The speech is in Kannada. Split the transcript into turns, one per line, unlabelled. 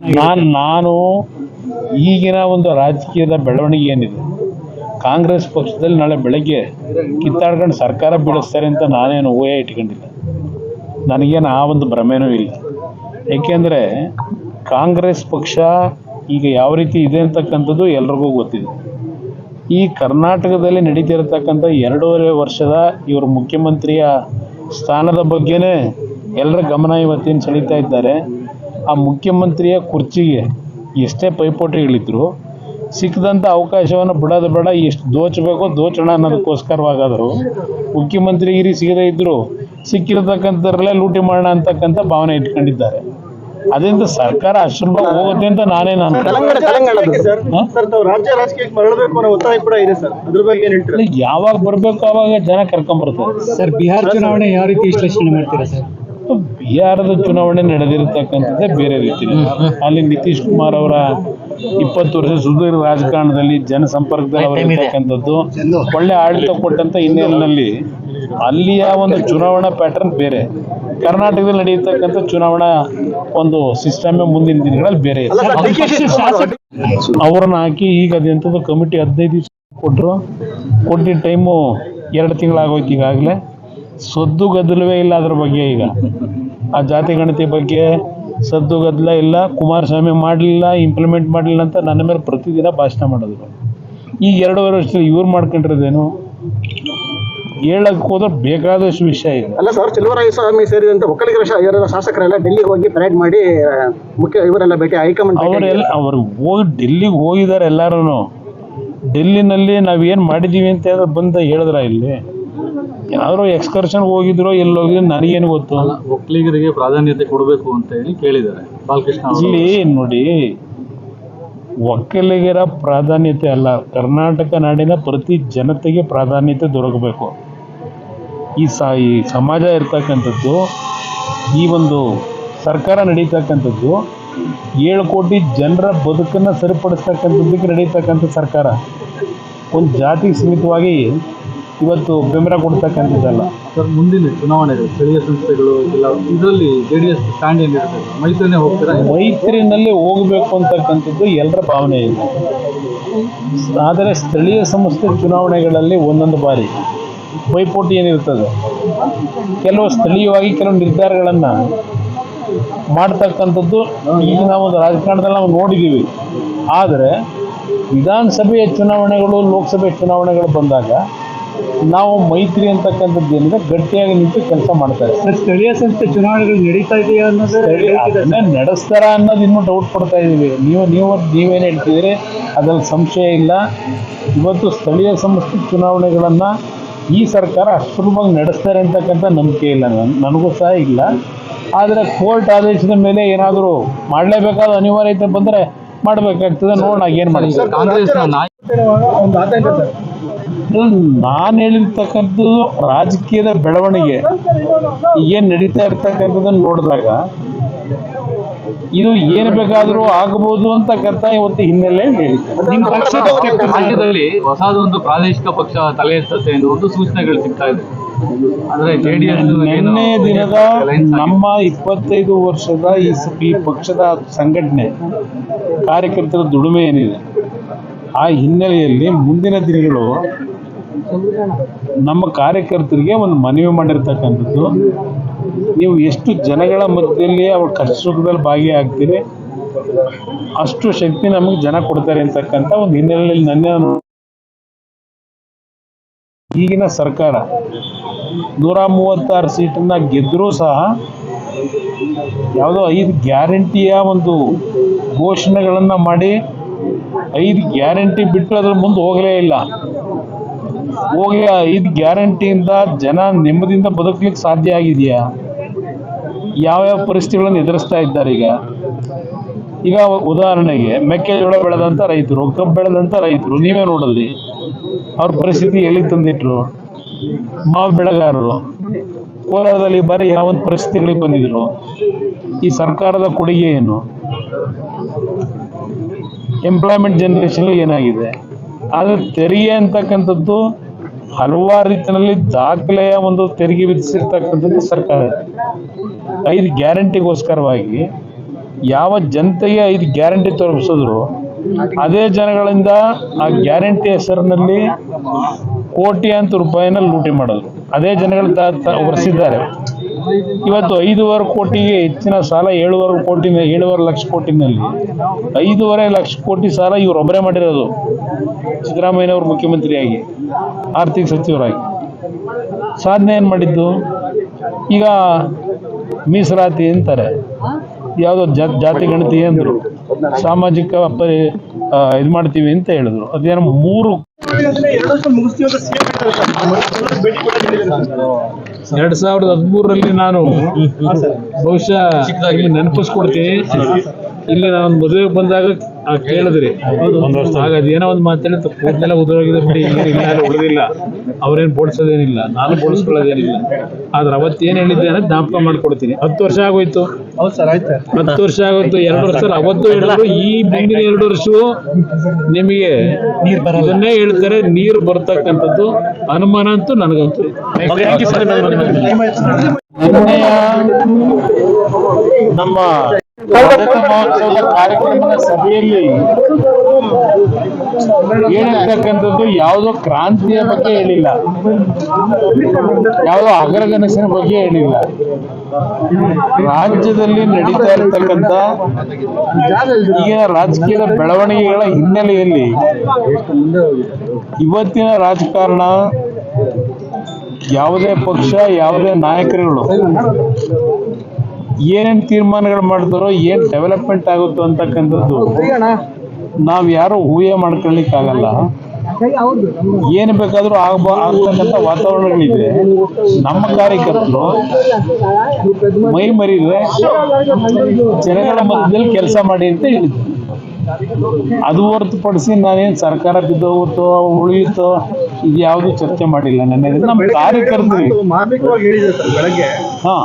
ನಾನು ನಾನು ಈಗಿನ ಒಂದು ರಾಜಕೀಯದ ಬೆಳವಣಿಗೆ ಏನಿದೆ? ಕಾಂಗ್ರೆಸ್ ಪಕ್ಷದಲ್ಲಿ ನಾಳೆ ಬೆಳಗ್ಗೆ ಕಿತ್ತಾಡ್ಕೊಂಡು ಸರ್ಕಾರ ಬೀಳಿಸ್ತಾರೆ ಅಂತ ನಾನೇನು ಊಹೆ ಇಟ್ಕೊಂಡಿಲ್ಲ. ನನಗೇನು ಆ ಒಂದು ಭ್ರಮೆನೂ ಇಲ್ಲ. ಏಕೆಂದರೆ ಕಾಂಗ್ರೆಸ್ ಪಕ್ಷ ಈಗ ಯಾವ ರೀತಿ ಇದೆ ಅಂತಕ್ಕಂಥದ್ದು ಎಲ್ರಿಗೂ ಗೊತ್ತಿದೆ. ಈ ಕರ್ನಾಟಕದಲ್ಲಿ ನಡೀತಿರತಕ್ಕಂಥ ಎರಡೂವರೆ ವರ್ಷದ ಇವರು ಮುಖ್ಯಮಂತ್ರಿಯ ಸ್ಥಾನದ ಬಗ್ಗೆನೇ ಎಲ್ಲರ ಗಮನ ಇವತ್ತೇನು ಸೆಳೀತಾ ಇದ್ದಾರೆ. ಆ ಮುಖ್ಯಮಂತ್ರಿಯ ಕುರ್ಚಿಗೆ ಎಷ್ಟೇ ಪೈಪೋಟಿಗಳಿದ್ರು ಸಿಕ್ಕದಂಥ ಅವಕಾಶವನ್ನು ಬಿಡೋದು ಬೇಡ ಎಷ್ಟು ದೋಚಬೇಕೋ ದೋಚಣ ಅನ್ನೋದಕ್ಕೋಸ್ಕರವಾಗಾದರೂ ಮುಖ್ಯಮಂತ್ರಿಗಿರಿ ಸಿಗದೇ ಇದ್ದರೂ ಸಿಕ್ಕಿರತಕ್ಕಂಥದ್ರಲ್ಲೇ ಲೂಟಿ ಮಾಡೋಣ ಅಂತಕ್ಕಂಥ ಭಾವನೆ ಇಟ್ಕೊಂಡಿದ್ದಾರೆ. ಅದರಿಂದ ಸರ್ಕಾರ ಅಷ್ಟು ಹೋಗುತ್ತೆ ಅಂತ ನಾನೇ ನಾನು ಯಾವಾಗ ಬರಬೇಕು ಅವಾಗ ಜನ ಕರ್ಕೊಂಬರ್ತಾರೆ.
ಸರ್ ಬಿಹಾರ್ ಚುನಾವಣೆ ಯಾವ ರೀತಿ ವಿಶ್ಲೇಷಣೆ ಮಾಡ್ತೀರಾ ಸರ್?
ಬಿಹಾರದ ಚುನಾವಣೆ ನಡೆದಿರತಕ್ಕಂಥದ್ದೇ ಬೇರೆ ರೀತಿ. ಅಲ್ಲಿ ನಿತೀಶ್ ಕುಮಾರ್ ಅವರ ಇಪ್ಪತ್ತು ವರ್ಷ ಸುದೀರ್ಘ ರಾಜಕಾರಣದಲ್ಲಿ ಜನಸಂಪರ್ಕದಲ್ಲಿ ಅವರು ಇರ್ತಕ್ಕಂಥದ್ದು ಒಳ್ಳೆ ಆಡಳಿತ ಕೊಟ್ಟಂತ ಹಿನ್ನೆಲೆಯಲ್ಲಿ ಅಲ್ಲಿಯ ಒಂದು ಚುನಾವಣಾ ಪ್ಯಾಟರ್ನ್ ಬೇರೆ. ಕರ್ನಾಟಕದಲ್ಲಿ ನಡೆಯತಕ್ಕಂಥ ಚುನಾವಣಾ ಒಂದು ಸಿಸ್ಟಮ್ ಮುಂದಿನ ದಿನಗಳಲ್ಲಿ ಬೇರೆ ಅವರನ್ನ ಹಾಕಿ ಈಗ ಅದೆಂಥದ್ದು ಕಮಿಟಿ ಹದಿನೈದು ದಿವಸ ಕೊಟ್ಟರು ಕೊಟ್ಟಿದ್ದ ಟೈಮು ಎರಡು ತಿಂಗಳಾಗೋಯ್ತು ಈಗಾಗಲೇ. ಸದ್ದು ಗದ್ದಲವೇ ಇಲ್ಲ ಅದ್ರ ಬಗ್ಗೆ ಈಗ. ಆ ಜಾತಿ ಗಣತಿ ಬಗ್ಗೆ ಸದ್ದು ಗದ್ದಲ ಇಲ್ಲ ಕುಮಾರಸ್ವಾಮಿ ಮಾಡಲಿಲ್ಲ ಇಂಪ್ಲಿಮೆಂಟ್ ಮಾಡಲಿಲ್ಲ ಅಂತ ನನ್ನ ಮೇಲೆ ಪ್ರತಿದಿನ ಭಾಷಣ ಮಾಡೋದು. ಈಗ ಎರಡೂವರೆ ವರ್ಷದಲ್ಲಿ ಇವ್ರು ಮಾಡ್ಕೊಂಡಿರೋದೇನು? ಹೇಳಕ್ಕೆ ಹೋದ್ರೆ ಬೇಕಾದಷ್ಟು ವಿಷಯ ಇದೆ.
ಅಲ್ಲ ಸರ್ ಸ್ವಾಮಿ ಸೇರಿದಂತೆ ಒಕ್ಕಲಿಗರ ಶಾಸಕರೆಲ್ಲ ಡೆಲ್ಲಿಗೆ ಹೋಗಿ ಪರೇಡ್ ಮಾಡಿ ಮುಖ್ಯ ಇವರೆಲ್ಲ ಭೇಟಿ ಹೈಕಮಾಂಡ್
ಅವರೆಲ್ಲ ಅವರು ಹೋಗಿ ಡೆಲ್ಲಿಗೆ ಹೋಗಿದ್ದಾರೆ ಎಲ್ಲರೂ ಡೆಲ್ಲಿನಲ್ಲಿ ನಾವೇನು ಮಾಡಿದ್ದೀವಿ ಅಂತ ಬಂದು ಹೇಳಿದ್ರ ಇಲ್ಲಿ? ಏನಾದರೂ ಎಕ್ಸ್ಕರ್ಷನ್ ಹೋಗಿದ್ರೋ ಎಲ್ಲಿ ಹೋಗಿದ್ರು ನನಗೇನು ಗೊತ್ತು.
ಒಕ್ಕಲಿಗರಿಗೆ ಪ್ರಾಧಾನ್ಯತೆ ಕೊಡಬೇಕು ಅಂತ ಹೇಳಿ ಕೇಳಿದ್ದಾರೆ. ಬಾಲಕೃಷ್ಣ
ಇಲ್ಲಿ ನೋಡಿ ಒಕ್ಕಲಿಗರ ಪ್ರಾಧಾನ್ಯತೆ ಅಲ್ಲ. ಕರ್ನಾಟಕ ನಾಡಿನ ಪ್ರತಿ ಜನತೆಗೆ ಪ್ರಾಧಾನ್ಯತೆ ದೊರಕಬೇಕು. ಈ ಸ ಈ ಸಮಾಜ ಇರ್ತಕ್ಕಂಥದ್ದು ಈ ಒಂದು ಸರ್ಕಾರ ನಡೀತಕ್ಕಂಥದ್ದು ಏಳು ಕೋಟಿ ಜನರ ಬದುಕನ್ನು ಸರಿಪಡಿಸ್ತಕ್ಕಂಥದ್ದಕ್ಕೆ ನಡೀತಕ್ಕಂಥ ಸರ್ಕಾರ. ಒಂದು ಜಾತಿ ಸೀಮಿತವಾಗಿ ಇವತ್ತು ಬೆಂಬಲ ಕೊಡ್ತಕ್ಕಂಥದ್ದಲ್ಲ.
ಸರ್ ಮುಂದಿನ ಚುನಾವಣೆ ಸ್ಥಳೀಯ ಸಂಸ್ಥೆಗಳು ಇಲ್ಲ ಇದರಲ್ಲಿ ಜೆ ಡಿ ಎಸ್ ಸ್ಟ್ಯಾಂಡ್ ಏನಿರುತ್ತೆ ಮೈತ್ರಿನೇ ಹೋಗ್ತೀರಾ?
ಮೈತ್ರಿನಲ್ಲಿ ಹೋಗಬೇಕು ಅಂತಕ್ಕಂಥದ್ದು ಎಲ್ಲರ ಭಾವನೆ ಇದೆ. ಆದರೆ ಸ್ಥಳೀಯ ಸಂಸ್ಥೆ ಚುನಾವಣೆಗಳಲ್ಲಿ ಒಂದೊಂದು ಬಾರಿ ಪೈಪೋಟಿ ಏನಿರ್ತದೆ? ಕೆಲವು ಸ್ಥಳೀಯವಾಗಿ ಕೆಲವು ನಿರ್ಧಾರಗಳನ್ನು ಮಾಡ್ತಕ್ಕಂಥದ್ದು ಈಗ ನಾವು ಒಂದು ರಾಜಕಾರಣದಲ್ಲಿ ನಾವು ನೋಡಿದ್ದೀವಿ. ಆದರೆ ವಿಧಾನಸಭೆಯ ಚುನಾವಣೆಗಳು ಲೋಕಸಭೆ ಚುನಾವಣೆಗಳು ಬಂದಾಗ ನಾವು ಮೈತ್ರಿ ಅಂತಕ್ಕಂಥದ್ದು ಏನಿದೆ ಗಟ್ಟಿಯಾಗಿ ನಿಂತು ಕೆಲಸ ಮಾಡ್ತಾರೆ
ಸ್ಥಳೀಯ ಸಂಸ್ಥೆ ಚುನಾವಣೆಗಳು ನಡೀತಾ ಇದೆಯಾ ಅನ್ನೋದು
ನಡೆಸ್ತಾರ ಅನ್ನೋದು ಇನ್ನೂ ಡೌಟ್ ಪಡ್ತಾ ಇದೀವಿ. ನೀವು ನೀವು ನೀವೇನು ಹೇಳ್ತಿದ್ದೀರಿ? ಅದ್ರಲ್ಲಿ ಸಂಶಯ ಇಲ್ಲ. ಇವತ್ತು ಸ್ಥಳೀಯ ಸಂಸ್ಥೆ ಚುನಾವಣೆಗಳನ್ನು ಈ ಸರ್ಕಾರ ಅಷ್ಟು ಸುಲಭವಾಗಿ ನಡೆಸ್ತಾರೆ ಅಂತಕ್ಕಂಥ ನಂಬಿಕೆ ಇಲ್ಲ. ನನ್- ನನಗೂ ಸಹ ಇಲ್ಲ. ಆದರೆ ಕೋರ್ಟ್ ಆದೇಶದ ಮೇಲೆ ಏನಾದರೂ ಮಾಡಲೇಬೇಕಾದ ಅನಿವಾರ್ಯತೆ ಬಂದರೆ ಮಾಡಬೇಕಾಗ್ತದೆ. ನೋಡೋಣ ಏನು ಮಾಡ್ತಾರೆ ನಾನು ಹೇಳಿರ್ತಕ್ಕಂಥದ್ದು ರಾಜಕೀಯದ ಬೆಳವಣಿಗೆ. ಏನು ನಡೀತಾ ಇರ್ತಕ್ಕಂಥದ್ದನ್ನು ನೋಡಿದಾಗ ಇದು ಏನು ಬೇಕಾದರೂ ಆಗಬಹುದು ಅಂತಕ್ಕಂಥ ಇವತ್ತು ಹಿನ್ನೆಲೆ
ರಾಜ್ಯದಲ್ಲಿ ಹೊಸದೊಂದು ಪ್ರಾದೇಶಿಕ ಪಕ್ಷ ತಲೆ ಎತ್ತುತ್ತೆ ಎಂದು ಒಂದು ಸೂಚನೆಗಳು ಸಿಗ್ತಾ ಇದೆ. ಅಂದ್ರೆ ಜೆಡಿಎಸ್
ನಿನ್ನೆ ದಿನದ ನಮ್ಮ ಇಪ್ಪತ್ತೈದು ವರ್ಷದ ಈ ಪಕ್ಷದ ಸಂಘಟನೆ ಕಾರ್ಯಕರ್ತರ ದುಡಿಮೆ ಏನಿದೆ? ಆ ಹಿನ್ನೆಲೆಯಲ್ಲಿ ಮುಂದಿನ ದಿನಗಳು ನಮ್ಮ ಕಾರ್ಯಕರ್ತರಿಗೆ ಒಂದು ಮನವಿ ಮಾಡಿರ್ತಕ್ಕಂಥದ್ದು. ನೀವು ಎಷ್ಟು ಜನಗಳ ಮಧ್ಯದಲ್ಲಿ ಅವ್ರ ಕಷ್ಟ ಸುಖದಲ್ಲಿ ಭಾಗಿಯಾಗ್ತೀರಿ, ಅಷ್ಟು ಶಕ್ತಿ ನಮಗೆ ಜನ ಕೊಡ್ತಾರೆ ಅಂತಕ್ಕಂಥ ಒಂದು ಹಿನ್ನೆಲೆಯಲ್ಲಿ ನನ್ನ ಈಗಿನ ಸರ್ಕಾರ ನೂರ ಮೂವತ್ತಾರು ಸೀಟನ್ನ ಗೆದ್ದರೂ ಸಹ ಯಾವುದೋ ಐದು ಗ್ಯಾರಂಟಿಯ ಒಂದು ಘೋಷಣೆಗಳನ್ನು ಮಾಡಿ ಐದು ಗ್ಯಾರಂಟಿ ಬಿಟ್ಟು ಅದ್ರ ಮುಂದೆ ಹೋಗಲೇ ಇಲ್ಲ. ಹೋಗಿ ಐದು ಗ್ಯಾರಂಟಿಯಿಂದ ಜನ ನೆಮ್ಮದಿಯಿಂದ ಬದುಕಲಿಕ್ಕೆ ಸಾಧ್ಯ ಆಗಿದೆಯಾ? ಯಾವ್ಯಾವ ಪರಿಸ್ಥಿತಿಗಳನ್ನು ಎದುರಿಸ್ತಾ ಇದ್ದಾರೆ ಈಗ? ಈಗ ಉದಾಹರಣೆಗೆ, ಮೆಕ್ಕೆಜೋಳ ಬೆಳೆದಂಥ ರೈತರು, ಕಬ್ಬು ಬೆಳೆದಂಥ ರೈತರು, ನೀವೇ ನೋಡಲ್ಲಿ ಅವ್ರ ಪರಿಸ್ಥಿತಿ ಎಲ್ಲಿ ತಂದಿಟ್ರು? ಮಾವು ಬೆಳೆಗಾರರು. ಕೋಲಾರದಲ್ಲಿ ಬರೀ ಯಾವ ಯಾವೊಂದು ಪರಿಸ್ಥಿತಿಗಳಿಗೆ ಬಂದಿದ್ರು. ಈ ಸರ್ಕಾರದ ಕೊಡುಗೆ ಏನು? ಎಂಪ್ಲಾಯ್ಮೆಂಟ್ ಜನರೇಷನ್ ಏನಾಗಿದೆ? ಆದರೆ ತೆರಿಗೆ ಅಂತಕ್ಕಂಥದ್ದು ಹಲವಾರು ರೀತಿಯಲ್ಲಿ ದಾಖಲೆಯ ಒಂದು ತೆರಿಗೆ ವಿಧಿಸಿರ್ತಕ್ಕಂಥದ್ದು ಸರ್ಕಾರ. ಐದು ಗ್ಯಾರಂಟಿಗೋಸ್ಕರವಾಗಿ ಯಾವ ಜನತೆಗೆ ಐದು ಗ್ಯಾರಂಟಿ ತೋರಿಸಿದ್ರು ಅದೇ ಜನಗಳಿಂದ ಆ ಗ್ಯಾರಂಟಿ ಹೆಸರಿನಲ್ಲಿ ಕೋಟಿ ಅಂತ ರೂಪಾಯಿನ ಲೂಟಿ ಮಾಡೋದು ಅದೇ ಜನಗಳು ಒರೆಸಿದ್ದಾರೆ. ಇವತ್ತು ಐದೂವರೆ ಕೋಟಿಗೆ ಹೆಚ್ಚಿನ ಸಾಲ, ಏಳುವರೆ ಕೋಟಿ ಏಳುವರೆ ಲಕ್ಷ ಕೋಟಿನಲ್ಲಿ. ಐದೂವರೆ ಲಕ್ಷ ಕೋಟಿ ಸಾಲ ಇವರೊಬ್ಬರೇ ಮಾಡಿರೋದು. ಸಿದ್ದರಾಮಯ್ಯನವರು ಮುಖ್ಯಮಂತ್ರಿಯಾಗಿ, ಆರ್ಥಿಕ ಸಚಿವರಾಗಿ. ಸಾಧನೆ ಏನು ಮಾಡಿದ್ದು? ಈಗ ಮೀಸಲಾತಿ ಅಂತಾರೆ. ಯಾವುದೋ ಜಾತಿ ಗಣತಿ ಅಂದರು. ಸಾಮಾಜಿಕ ಪರಿ ಇದು ಮಾಡ್ತೀವಿ ಅಂತ ಹೇಳಿದ್ರು. ಅದೇನು ಮೂರು ಎರಡ್ ಸಾವಿರದ ಹದಿಮೂರರಲ್ಲಿ ನಾನು ಬಹುಶಃ ನೆನಪಿಸ್ಕೊಡ್ತೀನಿ. ಇಲ್ಲಿ ನಾನು ಮದುವೆಗೆ ಬಂದಾಗ ಆ, ಕೇಳಿದ್ರಿ ಆಗ ಅದೇನೋ ಒಂದು ಮಾತಾಡಿ ಕೂದಲೆಲ್ಲ ಉದುರೋಗಿದೆ ಬಿಡಿ ಇಲ್ಲ ಉಳಿದಿಲ್ಲ. ಅವ್ರೇನು ಬೋಳ್ಸೋದೇನಿಲ್ಲ. ನಾನು ಬೋಳಿಸ್ಕೊಳ್ಳೋದೇನಿಲ್ಲ. ಆದ್ರೆ ಅವತ್ತೇನು ಹೇಳಿದ್ದೆ ಅನ್ನೋದು ಜ್ಞಾಪಕ ಮಾಡ್ಕೊಡ್ತೀನಿ. ಹತ್ತು ವರ್ಷ ಆಗೋಯ್ತು. ಹತ್ತು ವರ್ಷ ಆಗೋಯ್ತು. ಎರಡು ವರ್ಷ ಅವತ್ತು ಹೇಳಿದ್ರು ಈ ಮುಂದಿನ ಎರಡು ವರ್ಷ ನಿಮಗೆ ಇದನ್ನೇ ಹೇಳ್ತಾರೆ ನೀರು ಬರ್ತಕ್ಕಂಥದ್ದು. ಅನುಮಾನ ಅಂತೂ ನನಗಂತೂ ನಮ್ಮ ಅಮೃತ ಮಹೋತ್ಸವದ ಕಾರ್ಯಕ್ರಮದ ಸಭೆಯಲ್ಲಿ ಹೇಳಿರ್ತಕ್ಕಂಥದ್ದು ಯಾವುದೋ ಕ್ರಾಂತಿಯ ಬಗ್ಗೆ ಹೇಳಿಲ್ಲ. ಯಾವುದೋ ಅಗ್ರಗನಸಿನ ಬಗ್ಗೆ ಹೇಳಿಲ್ಲ. ರಾಜ್ಯದಲ್ಲಿ ನಡೀತಾ ಇರತಕ್ಕಂತ ಈಗಿನ ರಾಜಕೀಯದ ಬೆಳವಣಿಗೆಗಳ ಹಿನ್ನೆಲೆಯಲ್ಲಿ ಇವತ್ತಿನ ರಾಜಕಾರಣ ಯಾವುದೇ ಪಕ್ಷ, ಯಾವುದೇ ನಾಯಕರುಗಳು ಏನೇನು ತೀರ್ಮಾನಗಳು ಮಾಡ್ತಾರೋ ಏನು ಡೆವಲಪ್ಮೆಂಟ್ ಆಗುತ್ತೋ ಅಂತಕ್ಕಂಥದ್ದು ನಾವು ಯಾರು ಊಹೆ ಮಾಡ್ಕೊಳ್ಳಿಕ್ಕಾಗಲ್ಲ. ಏನು ಬೇಕಾದರೂ ಆಗಬ ಆಗ್ತಕ್ಕಂಥ ವಾತಾವರಣಗಳಿದೆ. ನಮ್ಮ ಕಾರ್ಯಕರ್ತರು ಮೈ ಮರಿದ್ರೆ ಜನಗಳ ಮಧ್ಯದಲ್ಲಿ ಕೆಲಸ ಮಾಡಿ ಅಂತ ಹೇಳಿದ್ರು. ಅದು ಹೊರತುಪಡಿಸಿ ನಾನೇನು ಸರ್ಕಾರ ಬಿದ್ದೋಗುತ್ತೋ ಉಳಿಯುತ್ತೋ ಇದು ಯಾವುದು ಚರ್ಚೆ ಮಾಡಿಲ್ಲ. ನನ್ನ ನಮ್ಮ
ಕಾರ್ಯಕರ್ತರು
ಹಾಂ.